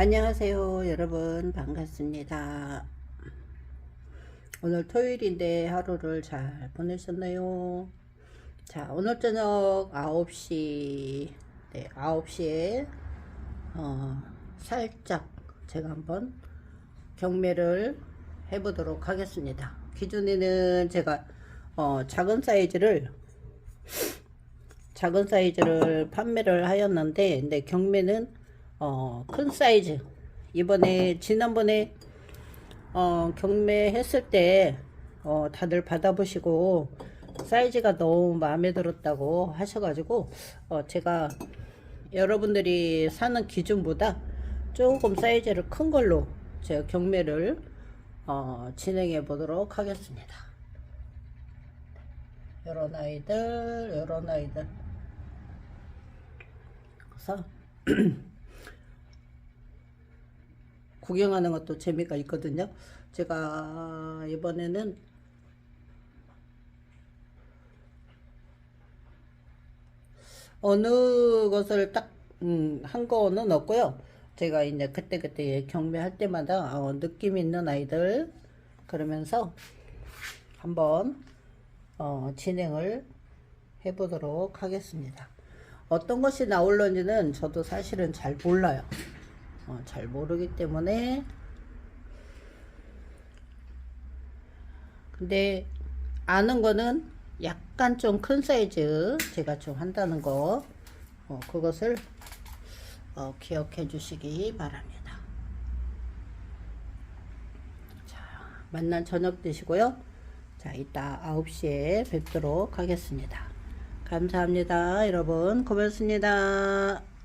안녕하세요 여러분. 반갑습니다. 오늘 토요일인데 하루를 잘 보내셨나요? 자 오늘 저녁 9시 네 9시에 어, 살짝 제가 한번 경매를 해 보도록 하겠습니다. 기존에는 제가 어, 작은 사이즈를 작은 사이즈를 판매를 하였는데 근데 경매는 어, 큰 사이즈 이번에 지난번에 어, 경매했을 때 어, 다들 받아보시고 사이즈가 너무 마음에 들었다고 하셔가지고 어, 제가 여러분들이 사는 기준보다 조금 사이즈를 큰 걸로 제가 경매를 어, 진행해 보도록 하겠습니다. 요런 아이들, 요런 아이들. 그래서 구경하는 것도 재미가 있거든요. 제가 이번에는 어느 것을 딱, 음, 한 거는 없고요. 제가 이제 그때그때 경매할 때마다 어, 느낌 있는 아이들 그러면서 한번 어, 진행을 해보도록 하겠습니다. 어떤 것이 나올런지는 저도 사실은 잘 몰라요. 어, 잘 모르기 때문에 근데 아는 거는 약간 좀 큰 사이즈 제가 좀 한다는 거 어, 그것을 어, 기억해 주시기 바랍니다. 자, 만난 저녁 드시고요. 자, 이따 9시에 뵙도록 하겠습니다. 감사합니다. 여러분, 고맙습니다.